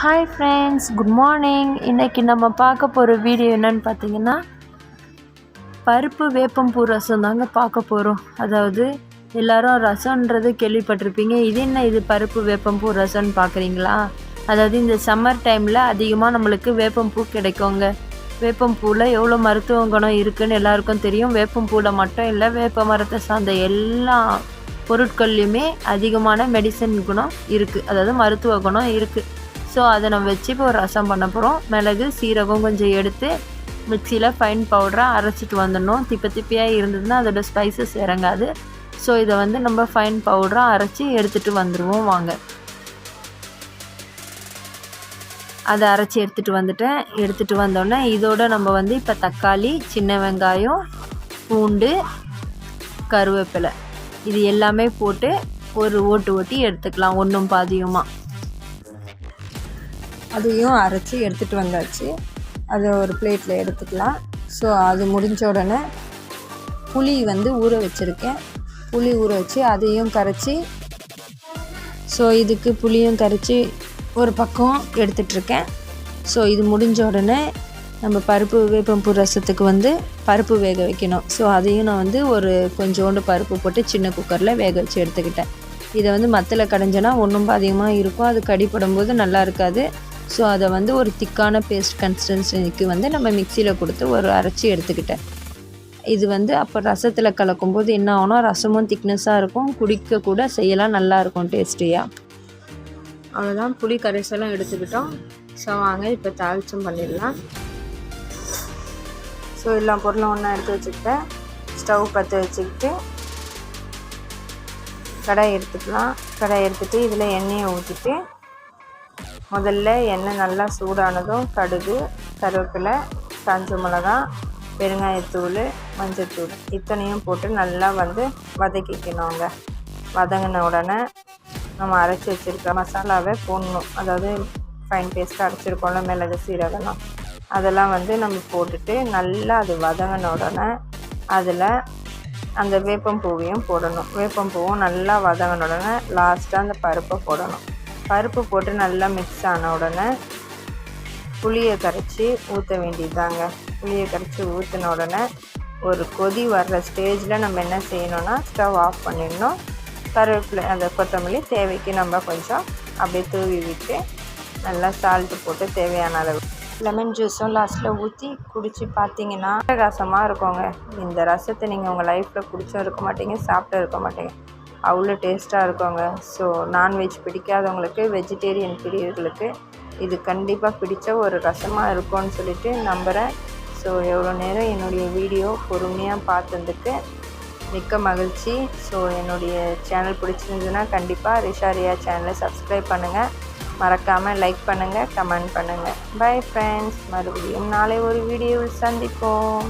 Hi friends good morning இன்றைக்கி நம்ம பார்க்க போகிற வீடியோ என்னன்னு பார்த்தீங்கன்னா பருப்பு வேப்பம்பூ ரசம் தாங்க பார்க்க போகிறோம் அதாவது எல்லாரும் ரசம்ன்றது கேள்விப்பட்டிருப்பீங்க. இது என்ன இது பருப்பு வேப்பம்பூ ரசம்னு பார்க்குறீங்களா? அதாவது இந்த சம்மர் டைமில் அதிகமாக நம்மளுக்கு வேப்பம்பூ கிடைக்குங்க. வேப்பம்பூவில் எவ்வளோ மருத்துவ குணம் இருக்குதுன்னு எல்லாருக்கும் தெரியும். வேப்பம்பூவில் மட்டும் இல்லை வேப்ப மரத்தை சார்ந்த எல்லா பொருட்கள்லையுமே அதிகமான மெடிசன் குணம் இருக்குது அதாவது மருத்துவ குணம் இருக்குது ஸோ அதை நம்ம வச்சு இப்போ ஒரு ரசம் பண்ண போகிறோம் மிளகு சீரகம் கொஞ்சம் எடுத்து மிக்சியில் ஃபைன் பவுடராக அரைச்சிட்டு வந்துடணும். திப்பி திப்பியாக இருந்ததுன்னா அதோட ஸ்பைசஸ் இறங்காது. ஸோ இதை வந்து நம்ம ஃபைன் பவுடராக அரைச்சி எடுத்துகிட்டு வந்துடுவோம் வாங்க. அதை அரைச்சி எடுத்துகிட்டு வந்துட்டேன். எடுத்துகிட்டு வந்தோடனே இதோட நம்ம வந்து இப்போ தக்காளி சின்ன வெங்காயம் பூண்டு கருவேப்பிலை. இது எல்லாமே போட்டு ஒரு ஓட்டு ஓட்டி எடுத்துக்கலாம் ஒன்றும் பாதியுமா. அதையும் அரைச்சி எடுத்துகிட்டு வந்தாச்சு. அதை ஒரு பிளேட்டில் எடுத்துக்கலாம். ஸோ அது முடிஞ்ச உடனே புளி வந்து ஊற வச்சுருக்கேன். புளி ஊற வச்சு அதையும் கரைச்சி ஸோ இதுக்கு புளியும் கரைச்சி ஒரு பக்கம் எடுத்துட்ருக்கேன். ஸோ இது முடிஞ்ச உடனே நம்ம பருப்பு வேப்பம்பூ ரசத்துக்கு வந்து பருப்பு வேக வைக்கணும். ஸோ அதையும் நான் வந்து ஒரு கொஞ்சோண்டு பருப்பு போட்டு சின்ன குக்கரில் வேக வச்சு எடுத்துக்கிட்டேன். இதை வந்து மத்தில் கடைஞ்சனா ஒன்றும் அதிகமாக இருக்கும். அது கடிப்படும் போது நல்லா இருக்காது. ஸோ அதை வந்து ஒரு திக்கான பேஸ்ட் கன்சிஸ்டன்சிக்கு வந்து நம்ம மிக்சியில் கொடுத்து ஒரு அரைச்சி எடுத்துக்கிட்டேன். இது வந்து அப்போ ரசத்தில் கலக்கும்போது என்ன ஆகணும் ரசமும் திக்னஸாக இருக்கும். குடிக்க கூட செய்யலாம். நல்லாயிருக்கும் டேஸ்டியாக அவ்வளோதான் புளி கரைசலும் எடுத்துக்கிட்டோம். ஸோ வாங்க இப்போ தாளிச்சம் பண்ணிடலாம். ஸோ எல்லா பொருளும் ஒன்றா எடுத்து வச்சுக்கிட்டேன். ஸ்டவ் பற்ற வச்சுக்கிட்டு கடாய் எடுத்துக்கலாம். கடாய் எடுத்துகிட்டு இதில் எண்ணெயை ஊற்றிட்டு முதல்ல எண்ணெய் நல்லா சூடானதும் கடுகு கருவேப்பிலை காஞ்ச மிளகா பெருங்காயத்தூள் மஞ்சத்தூள் இத்தனையும் போட்டு நல்லா வந்து வதக்கிக்கணுங்க. வதங்கின உடனே நம்ம அரைச்சி வச்சுருக்க மசாலாவை போடணும். அதாவது ஃபைன் பேஸ்ட்டாக அரைச்சிருக்கோம்ல மிளகு சீரகம்லாம் அதெல்லாம் வந்து நம்ம போட்டுட்டு நல்லா அது வதங்கின உடனே அதில் அந்த வேப்பம்பூவையும் போடணும். வேப்பம்பூவும் நல்லா வதங்கின உடனே லாஸ்ட்டாக அந்த பருப்பை போடணும். பருப்பு போட்டு நல்லா மிக்ஸ் ஆன உடனே புளியை கரைச்சி ஊற்ற வேண்டியதாங்க புளியை கரைச்சி ஊற்றின உடனே ஒரு கொதி வர்ற ஸ்டேஜில் நம்ம என்ன செய்யணும்னா ஸ்டவ் ஆஃப் பண்ணிடணும். கருவேப்பிலை அந்த கொத்தமல்லி தேவைக்கு நம்ம கொஞ்சம் அப்படியே தூவி விட்டு நல்லா சால்ட்டு போட்டு தேவையான அளவு. லெமன் ஜூஸும் லாஸ்ட்டில் ஊற்றி குடித்து பார்த்தீங்கன்னா ரசமாக இருக்குங்க. இந்த ரசத்தை நீங்கள் உங்கள் லைஃப்பில் குடிச்சும் இருக்க மாட்டீங்க சாப்பிட்டு இருக்க மாட்டீங்க. அவ்வளோ டேஸ்ட்டாக இருக்குங்க. ஸோ நான்வெஜ் பிடிக்காதவங்களுக்கு வெஜிடேரியன் பிரியர்களுக்கு இது கண்டிப்பாக பிடிச்ச ஒரு ரசமாக இருக்கும்னு சொல்லிட்டு நம்புகிறேன் ஸோ எவ்வளோ நேரம் என்னுடைய வீடியோ பொறுமையாக பார்த்ததுக்கு மிக்க மகிழ்ச்சி. ஸோ என்னுடைய சேனல் பிடிச்சிருந்ததுன்னா கண்டிப்பாக ரிஷாரியா சேனலை சப்ஸ்கிரைப் பண்ணுங்கள் மறக்காமல் லைக் பண்ணுங்கள் கமெண்ட் பண்ணுங்கள் பை ஃப்ரெண்ட்ஸ் மறுபடியும் நாளை ஒரு வீடியோவில் சந்திப்போம்.